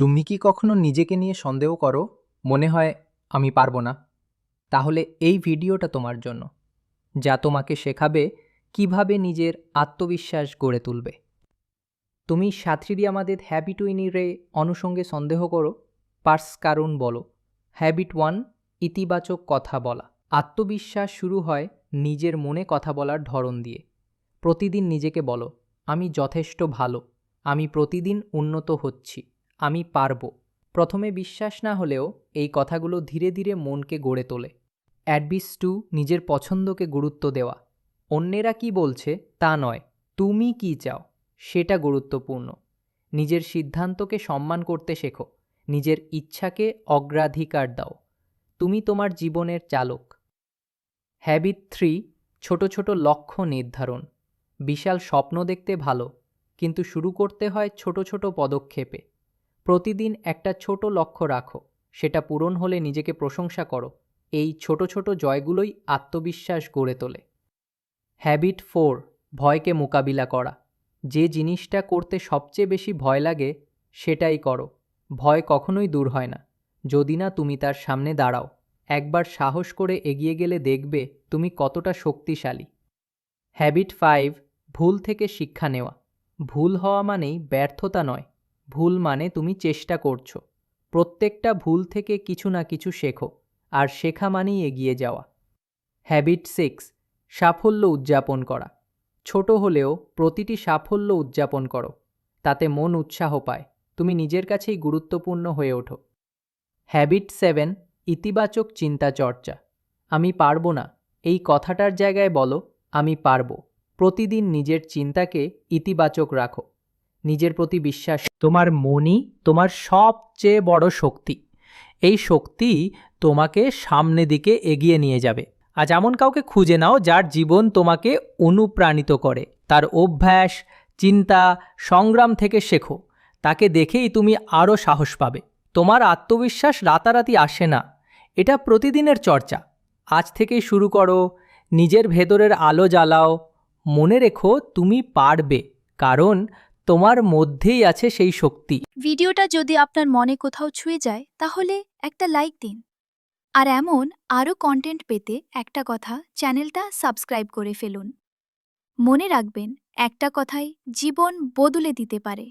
তুমি কি কখনো নিজেকে নিয়ে সন্দেহ করো? মনে হয় আমি পারব না। তাহলে এই ভিডিওটা তোমার জন্য, যা তোমাকে শেখাবে কীভাবে নিজের আত্মবিশ্বাস গড়ে তুলবে। তুমি সাথীদি আমাদের হ্যাবিট উইনিরে অনুষঙ্গে সন্দেহ করো। পার্স কারণ বলো। হ্যাবিট ওয়ান ইতিবাচক কথা বলা। আত্মবিশ্বাস শুরু হয় নিজের মনে কথা বলার ধরন দিয়ে। প্রতিদিন নিজেকে বলো, আমি যথেষ্ট ভালো। আমি প্রতিদিন উন্নত হচ্ছি। আমি পারব। প্রথমে বিশ্বাস না হলেও এই কথাগুলো ধীরে ধীরে মনকে গড়ে তোলে। অ্যাডভিস টু নিজের পছন্দকে গুরুত্ব দেওয়া। অন্যেরা কি বলছে তা নয়, তুমি কি চাও সেটা গুরুত্বপূর্ণ। নিজের সিদ্ধান্তকে সম্মান করতে শেখো, নিজের ইচ্ছাকে অগ্রাধিকার দাও। তুমি তোমার জীবনের চালক। হ্যাবিট থ্রি, ছোট ছোট লক্ষ্য নির্ধারণ। বিশাল স্বপ্ন দেখতে ভালো, কিন্তু শুরু করতে হয় ছোট ছোট পদক্ষেপে। প্রতিদিন একটা ছোট লক্ষ্য রাখো, সেটা পূরণ হলে নিজেকে প্রশংসা করো। এই ছোট ছোট জয়গুলোই আত্মবিশ্বাস গড়ে তোলে। হ্যাবিট ফোর ভয়কে মোকাবিলা করা। যে জিনিসটা করতে সবচেয়ে বেশি ভয় লাগে, সেটাই করো। ভয় কখনোই দূর হয় না। যদি না, তুমি তার সামনে দাঁড়াও। একবার সাহস করে এগিয়ে গেলে দেখবে তুমি কতটা শক্তিশালী। হ্যাবিট ফাইভ ভুল থেকে শিক্ষা নেওয়া। ভুল হওয়া মানেই ব্যর্থতা নয়। ভুল মানে তুমি চেষ্টা করছ। প্রত্যেকটা ভুল থেকে কিছু না কিছু শেখো, আর শেখা মানেই এগিয়ে যাওয়া। হ্যাবিট সিক্স সাফল্য উদযাপন করা। ছোট হলেও প্রতিটি সাফল্য উদযাপন করো, তাতে মন উৎসাহ পায়, তুমি নিজের কাছেই গুরুত্বপূর্ণ হয়ে ওঠো। হ্যাবিট সেভেন ইতিবাচক চিন্তা চর্চা। আমি পারব না, এই কথাটার জায়গায় বলো, আমি পারব। প্রতিদিন নিজের চিন্তাকে ইতিবাচক রাখো। নিজের প্রতি বিশ্বাস। তোমার মনই তোমার সবচেয়ে বড় শক্তি। এই শক্তি তোমাকে সামনে দিকে এগিয়ে নিয়ে যাবে। আজ এমন কাউকে খুঁজে নাও যার জীবন তোমাকে অনুপ্রাণিত করে। তার অভ্যাস, চিন্তা, সংগ্রাম থেকে শেখো। তাকে দেখেই তুমি আরও সাহস পাবে। তোমার আত্মবিশ্বাস রাতারাতি আসে না। এটা প্রতিদিনের চর্চা। আজ থেকেই শুরু করো। নিজের ভেতরের আলো জ্বালাও। মনে রেখো তুমি পারবে। কারণ তোমার মধ্যেই আছে সেই শক্তি। ভিডিওটা যদি আপনার মনে কোথাও ছুঁয়ে যায়, তাহলে একটা লাইক দিন। আর এমন আরও কন্টেন্ট পেতে একটা কথা চ্যানেলটা সাবস্ক্রাইব করে ফেলুন। মনে রাখবেন, একটা কথাই জীবন বদলে দিতে পারে।